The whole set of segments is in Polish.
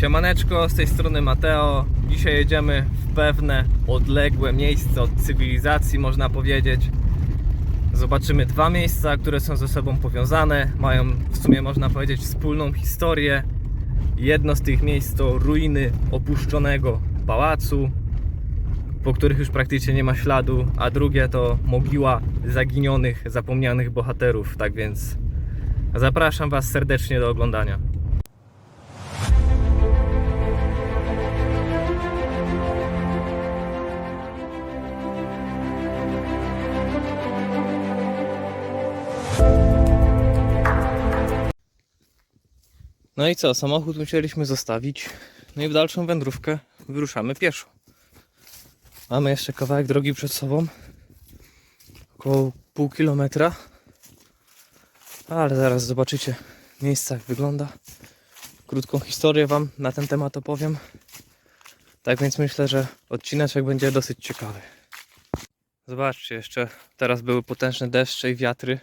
Siemaneczko, z tej strony Mateo. Dzisiaj jedziemy w pewne odległe miejsce od cywilizacji, można powiedzieć. Zobaczymy dwa miejsca, które są ze sobą powiązane, mają w sumie można powiedzieć wspólną historię. Jedno z tych miejsc to ruiny opuszczonego pałacu, po których już praktycznie nie ma śladu, a drugie to mogiła zaginionych, zapomnianych bohaterów. Tak więc zapraszam Was serdecznie do oglądania. No i co, samochód musieliśmy zostawić. No i w dalszą wędrówkę wyruszamy pieszo. Mamy jeszcze kawałek drogi przed sobą. Około pół kilometra. Ale zaraz zobaczycie miejsce jak wygląda. Krótką historię Wam na ten temat opowiem. Tak więc myślę, że odcineczek będzie dosyć ciekawy. Zobaczcie, jeszcze teraz były potężne deszcze i wiatry.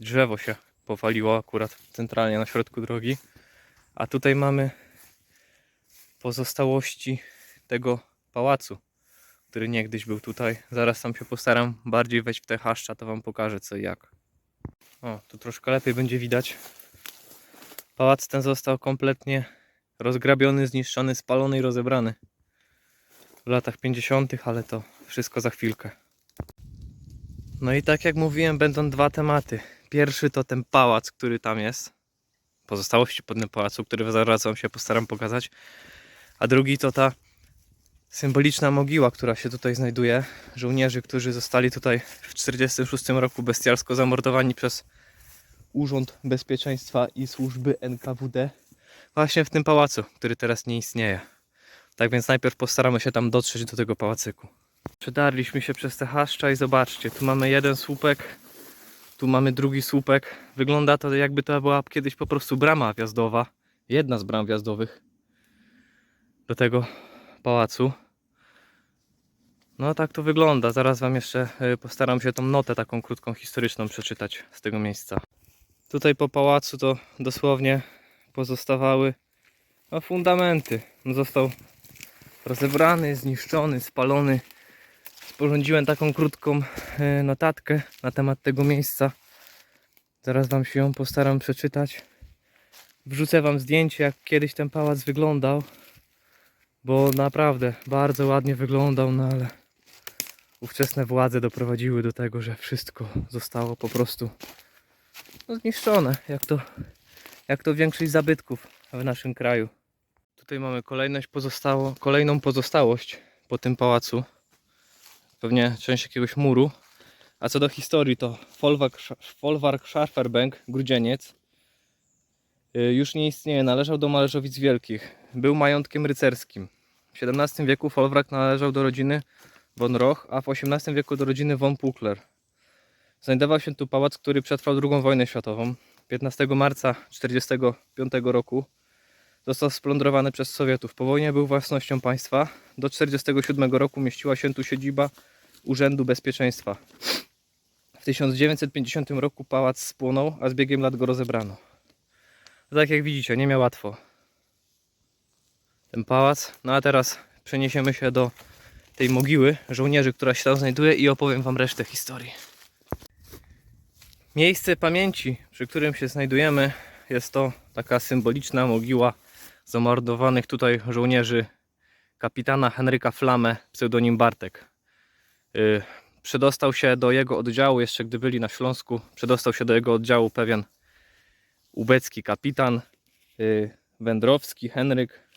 Drzewo się powaliło akurat centralnie na środku drogi. A tutaj mamy pozostałości tego pałacu, który niegdyś był tutaj. Zaraz tam się postaram bardziej wejść w te chaszcza, to wam pokażę co i jak. O, tu troszkę lepiej będzie widać. Pałac ten został kompletnie rozgrabiony, zniszczony, spalony i rozebrany w latach 50., ale to wszystko za chwilkę. No i tak jak mówiłem, będą dwa tematy. Pierwszy to ten pałac, który tam jest. Pozostałości po tym pałacu, który zaraz wam się postaram pokazać. A drugi to ta symboliczna mogiła, która się tutaj znajduje. Żołnierzy, którzy zostali tutaj w 1946 roku bestialsko zamordowani przez Urząd Bezpieczeństwa i Służby NKWD. Właśnie w tym pałacu, który teraz nie istnieje. Tak więc najpierw postaramy się tam dotrzeć do tego pałacyku. Przedarliśmy się przez te chaszcza i zobaczcie, tu mamy jeden słupek, tu mamy drugi słupek. Wygląda to jakby to była kiedyś po prostu brama wjazdowa. Jedna z bram wjazdowych do tego pałacu. No tak to wygląda. Zaraz Wam jeszcze y, postaram się tą notę taką krótką historyczną przeczytać z tego miejsca. Tutaj po pałacu to dosłownie pozostawały no, fundamenty. On został rozebrany, zniszczony, spalony. Sporządziłem taką krótką y, notatkę na temat tego miejsca. Zaraz Wam się ją postaram przeczytać. Wrzucę Wam zdjęcie, jak kiedyś ten pałac wyglądał bo naprawdę bardzo ładnie wyglądał, no ale ówczesne władze doprowadziły do tego, że wszystko zostało po prostu no, zniszczone, jak to, jak to większość zabytków w naszym kraju. Tutaj mamy kolejność pozostało, kolejną pozostałość po tym pałacu. Pewnie część jakiegoś muru. A co do historii, to Folwark, Scharferbank, Grudzieniec, y, już nie istnieje, należał do Malerzowic Wielkich. Był majątkiem rycerskim. W XVII wieku Folwark należał do rodziny von Roch, a w XVIII wieku do rodziny von Puckler. Znajdował się tu pałac, który przetrwał II wojnę światową. 15 marca 1945 roku został splądrowany przez Sowietów. Po wojnie był własnością państwa. Do 1947 roku mieściła się tu siedziba Urzędu Bezpieczeństwa. W 1950 roku pałac spłonął, a z biegiem lat go rozebrano. Tak jak widzicie, nie miał łatwo ten pałac. No a teraz przeniesiemy się do tej mogiły żołnierzy, która się tam znajduje i opowiem Wam resztę historii. Miejsce pamięci, przy którym się znajdujemy, jest to taka symboliczna mogiła zamordowanych tutaj żołnierzy kapitana Henryka Flamę, pseudonim Bartek. Yy, Przedostał się do jego oddziału, jeszcze gdy byli na Śląsku, przedostał się do jego oddziału pewien ubecki kapitan, yy, Wędrowski Henryk,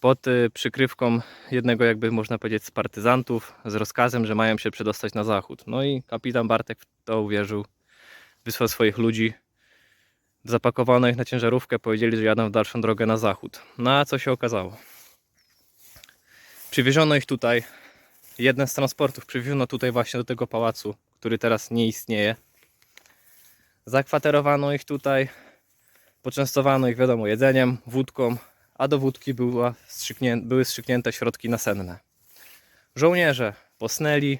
pod y, przykrywką jednego, jakby można powiedzieć, z partyzantów, z rozkazem, że mają się przedostać na zachód. No i kapitan Bartek w to uwierzył, wysłał swoich ludzi, zapakowano ich na ciężarówkę, powiedzieli, że jadą w dalszą drogę na zachód. No a co się okazało? Przywieziono ich tutaj, jeden z transportów przywieziono tutaj właśnie do tego pałacu, który teraz nie istnieje. Zakwaterowano ich tutaj, poczęstowano ich, wiadomo, jedzeniem, wódką, a do wódki była strzyknię, były strzyknięte środki nasenne. Żołnierze posnęli.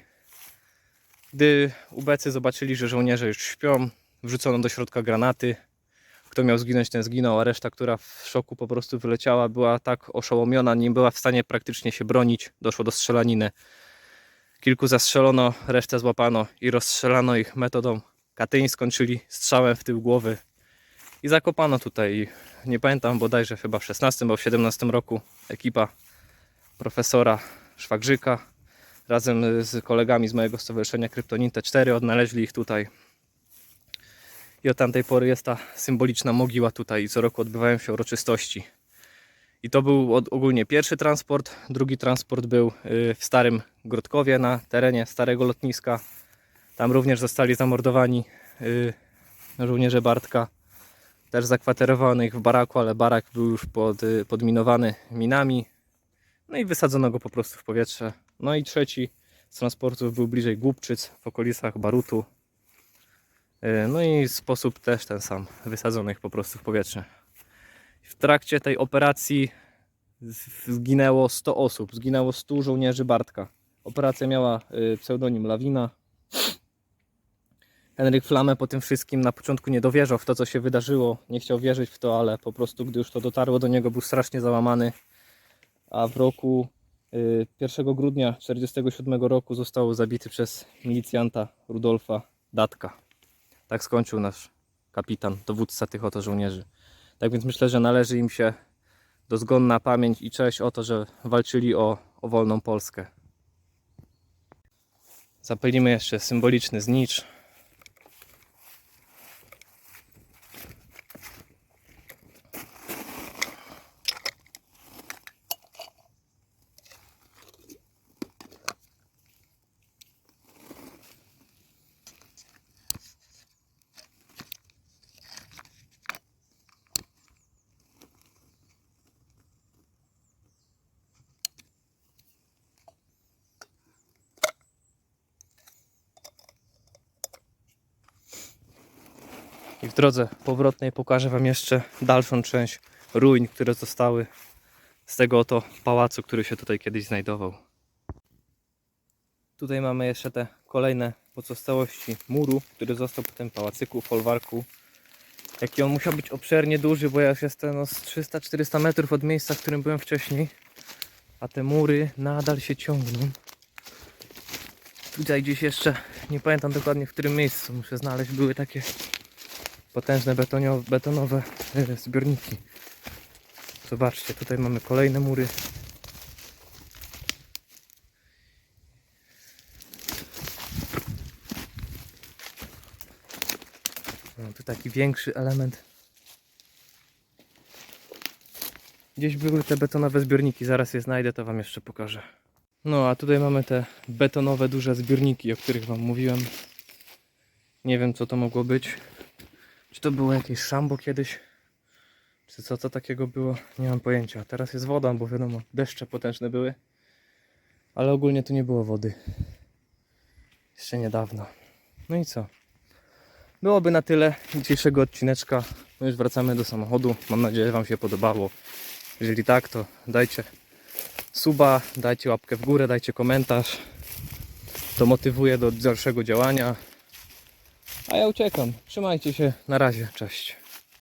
Gdy ubecy zobaczyli, że żołnierze już śpią, wrzucono do środka granaty, Kto miał zginąć, ten zginął, a reszta, która w szoku po prostu wyleciała, była tak oszołomiona, nie była w stanie praktycznie się bronić. Doszło do strzelaniny. Kilku zastrzelono, resztę złapano i rozstrzelano ich metodą katyńską, czyli strzałem w tył głowy. I zakopano tutaj, nie pamiętam, bodajże chyba w 16 albo w 17 roku ekipa profesora Szwagrzyka razem z kolegami z mojego stowarzyszenia Kryptonite 4 odnaleźli ich tutaj. I od tamtej pory jest ta symboliczna mogiła tutaj i co roku odbywają się uroczystości. I to był ogólnie pierwszy transport. Drugi transport był y, w Starym Grodkowie na terenie starego lotniska. Tam również zostali zamordowani y, żołnierze Bartka. Też zakwaterowano ich w baraku, ale barak był już pod, y, podminowany minami. No i wysadzono go po prostu w powietrze. No i trzeci z transportów był bliżej Głubczyc, w okolicach Barutu. Y, No i sposób też ten sam, wysadzono ich po prostu w powietrze. W trakcie tej operacji zginęło 100 osób, zginęło 100 żołnierzy Bartka. Operacja miała y, pseudonim Lawina. Henryk Flamę po tym wszystkim na początku nie dowierzał w to, co się wydarzyło. Nie chciał wierzyć w to, ale po prostu, gdy już to dotarło do niego, był strasznie załamany. A w roku y, 1 grudnia 1947 roku został zabity przez milicjanta Rudolfa Datka. Tak skończył nasz kapitan, dowódca tych oto żołnierzy. Tak więc myślę, że należy im się dozgonna pamięć i cześć o to, że walczyli o, o wolną Polskę. Zapalimy jeszcze symboliczny znicz. I w drodze powrotnej pokażę Wam jeszcze dalszą część ruin, które zostały z tego oto pałacu, który się tutaj kiedyś znajdował. Tutaj mamy jeszcze te kolejne pozostałości muru, który został po tym pałacyku, folwarku. Jaki on musiał być obszernie duży, bo ja już jestem no, z 300-400 metrów od miejsca, w którym byłem wcześniej. A te mury nadal się ciągną. Tutaj gdzieś jeszcze, nie pamiętam dokładnie w którym miejscu, muszę znaleźć, były takie potężne betonowe zbiorniki. Zobaczcie, tutaj mamy kolejne mury. No, tu taki większy element. Gdzieś były te betonowe zbiorniki, zaraz je znajdę, to Wam jeszcze pokażę. No, a tutaj mamy te betonowe duże zbiorniki, o których Wam mówiłem. Nie wiem, co to mogło być. Czy to było jakieś szambo kiedyś? Czy co to takiego było? Nie mam pojęcia. Teraz jest woda, bo wiadomo, deszcze potężne były. Ale ogólnie tu nie było wody. Jeszcze niedawno. No i co? Byłoby na tyle dzisiejszego odcineczka. My już wracamy do samochodu. Mam nadzieję, że Wam się podobało. Jeżeli tak, to dajcie suba, dajcie łapkę w górę, dajcie komentarz. To motywuje do dalszego działania. A ja uciekam. Trzymajcie się. Na razie. Cześć.